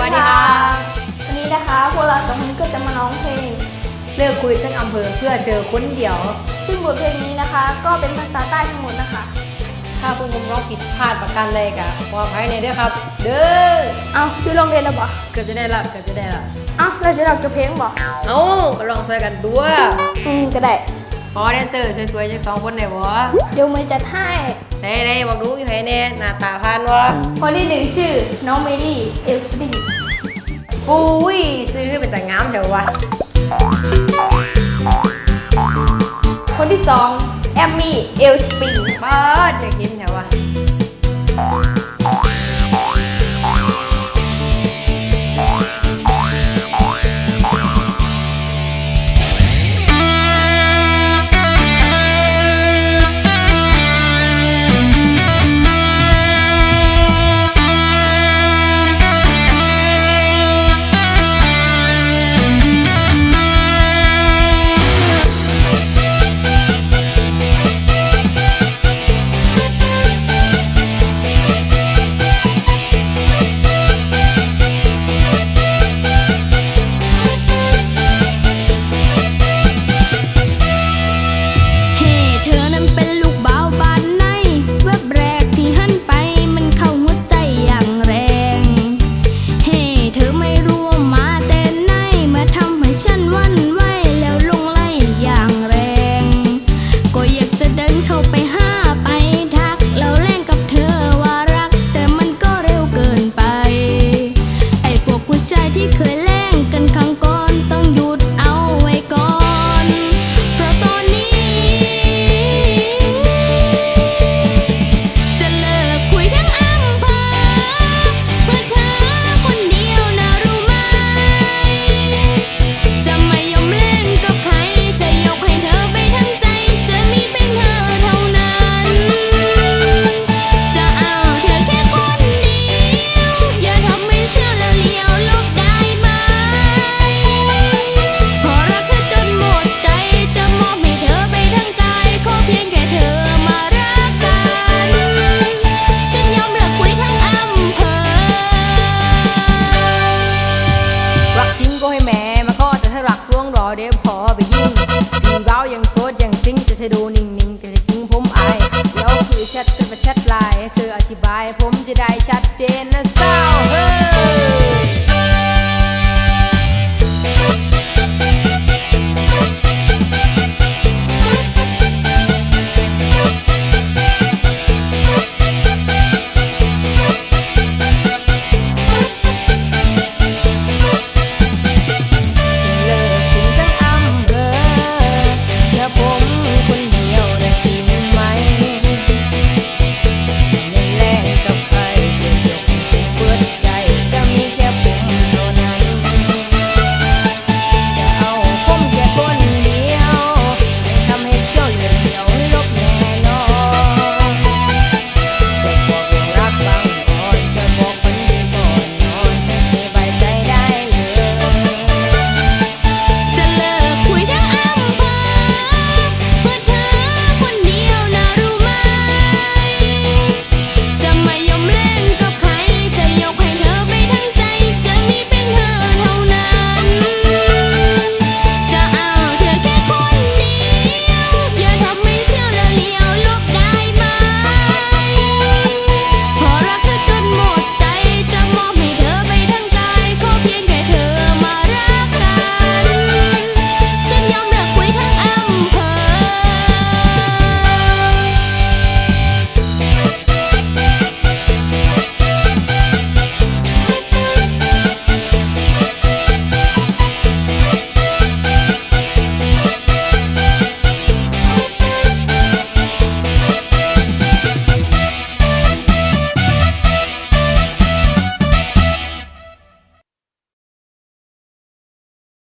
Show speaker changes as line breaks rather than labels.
วัสดีครับ
วันนี้นะคะพวกเราสองคนก็จะมาร้องเพลง
เลือกคุยทั้งอำเภอเพื่อเจอคนเดียว
ซึ่งบทเพลงนี้นะคะ ก็เป็นภาษาใต้ทั้งหมดนะคะ
ถ้าพวกผมร้องผิดพลาดประการใดกะขออภัยในเด้อครับ เด้อ
เอาจุยลองเรียนแล้วบ่
เกือบจะได้ละเกือบจะได้ละ
เอาเราจะร้องจะเพลงบ่
เอ้าก็ลองช่วยกันตัว
อืมก็ได้
ขอแดนเซอร์สวยๆจากสองคนได้บ่
เดี๋ยวมือจัดให้
ได้ได้บอกดูอยู่ไหนแน่หน้าตาพานวะ
คนที่หนึ่งชื่อน้องเมลี่เอลสติง
ปุ้ยซื้อเป็นแต่งามเถอะวะ
คนที่สองแอมมี่เอลสปริง
เปิดจะกินเถอะวะ
เดี๋ยวพอไปยิงพี่เบ้า
ยังโสดยังซิงจะเธอดูนิ่งๆแต่จริงผมอายเดี๋ยวคือแชทจะมาแชทไลน์เธออธิบายผมจะได้ชัดเจนนะสาเฮ้